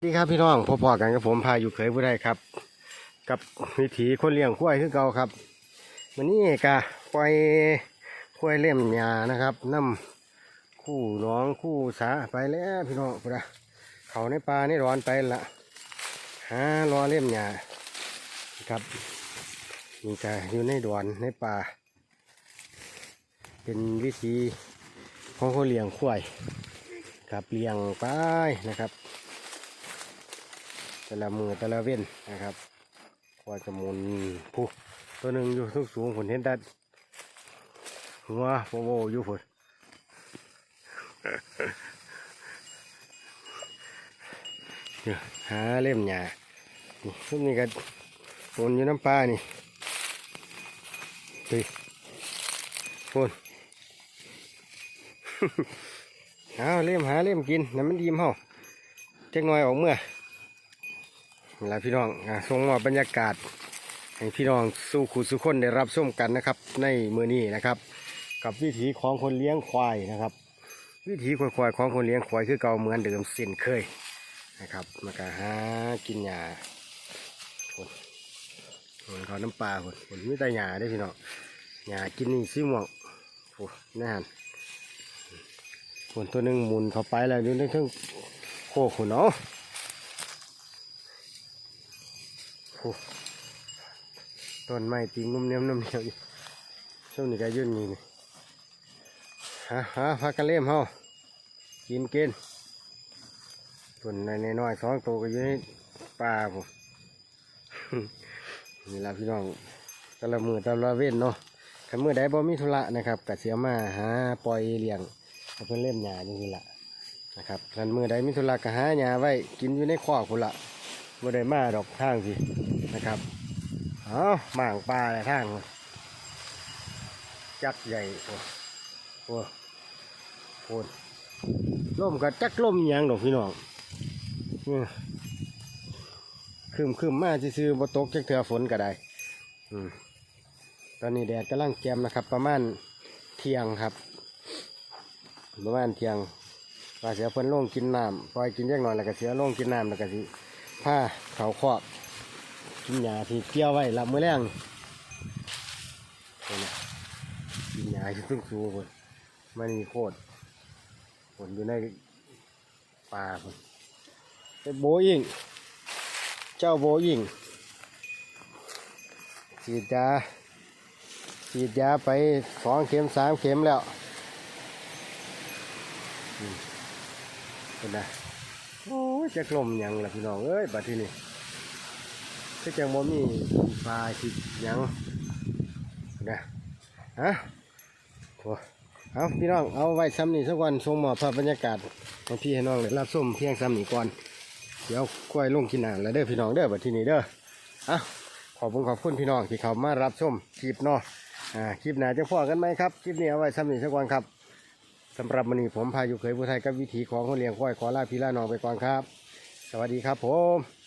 สวัสดีครับพี่น้องพบๆกันกับผมพาอยู่เคยผู้ใดครับ กับวิถีคนเลี้ยงควายคือเก่าครับวันนี้กะปล่อยควายเล่มหญ้านะครับน้ำคู่น้องคู่สาไปแล้วพี่น้องพุทธเขาในป่าในร้อนไปละหารอเล่มหญ้าครับนี่กะอยู่ในดอนในป่าเป็นวิธีของคนเลี้ยงควายครับเลี้ยงไปนะครับ แต่ละมือแต่ละเว้นนะครับกว่าจะหมุนผู้ตัวหนึ่งอยู่สูงสูงผลเห็นแต่หัวโปโวอยู่ผลหาเล่มหญ่ทุกนี้ก็หมุนอยู่น้ำปลานี่ตีพูนเอาเล่มหาเล่มกินน้ำมันดีมเฮาเจ๊กน้อยออกเมื่อ และพี่น้องอะส่งมอบบรรยากาศให้พี่น้องสู้ขู่สู้คนได้รับชมกันนะครับ ในมือนี้นะครับ กับวิถีของคนเลี้ยงควายนะครับ วิถีควายควายของคนเลี้ยงควายคือเก่าเหมือนเดิมสิ้นเคยนะครับมาก็หากินหญ้าคนคนเขาน้ำปลาคนคนมีแต่หญ้าได้พี่น้องหญ้ากินนี่ซิม่วงโอ้น่นคนตัวหนึ่งหมุนเข้าไปแล้วอยู่ในเครื่องโคกคนเนาะ โอ้ต้นไม้ตีงุ่มเนียมน้ำเนียวอยู่ช่วงนี้ก็ยื่นนี่นี่ฮะฮะพักกันเล่มเฮากินกินส่วนในน้อยๆสองตัวก็อยู่ในป่าผมนี่ละพี่น้องต่ละมือต่ละเว้นเนาะถ้ามือใดบ่มีธุระนะครับก็เสียมาหาปล่อยเลี้ยงเพิ่นเล่มหญ้าอย่างนี้ละนะครับถ้ามือใดมีธุระก็หาหญ้าไว้กินอยู่ในคอกพุ่นละบ่ได้มาดอกทางสิ นะครับเอาหม่างปลาอะไรทางจักใหญ่โอ้โหโคนล่มกับจักล่มยังดอกพี่น้องคืมคืมมาซื่อบตกจักเถื่อฝนก็ได้อตอนนี้แดดกำลังแจ่มนะครับ ประมาณเที่ยงครับ ประมาณเที่ยงว่าเสียเพิ่นลงกินน้ำปล่อยกินแยกหน่อยแล้วก็เสียลงกินน้ำแล้วก็สิผ้าเขาครอบ กินหญ้าที่เกี่ยวไว้รับมือแรงนี่นะกินหญ้าที่เพิ่งสูคนมันมีโคตรผลอยู่ในป่าคนเป็นโบยิงเจ้าโบยิงฉีดยาฉีดยาไปสองเข็มสามเข็มแล้วเป็นไงโอ้ยจะกลมยังล่ะพี่น้องเอ้ยบัดที่นี่ ก็จังบ่มีปลาสิหยังนะฮะโอ้เอาพี่น้องเอาไว้ซ้ำนี่สักวันชมหมอบภาพบรรยากาศให้พี่ให้น้องได้รับชมเพียงซ้ำนี่ก่อนเดี๋ยวกล้วยลงกินน้ำแล้วเด้อพี่น้องเด้อบัดที่นี่เด้อเอาขอบคุณขอบคุณพี่น้องที่เขามารับชมคลิปเนาะอ่าคลิปหนจะพอกันไหมครับคลิปนี้เอาไว้ซ้ำนี่สักวันครับสำหรับวันนี้ผมพาอยู่เคยผู้ไทยกับวิถีของคนเลี้ยงควายขอลาพี่ลาน้องไปก่อนครับ สวัสดีครับผม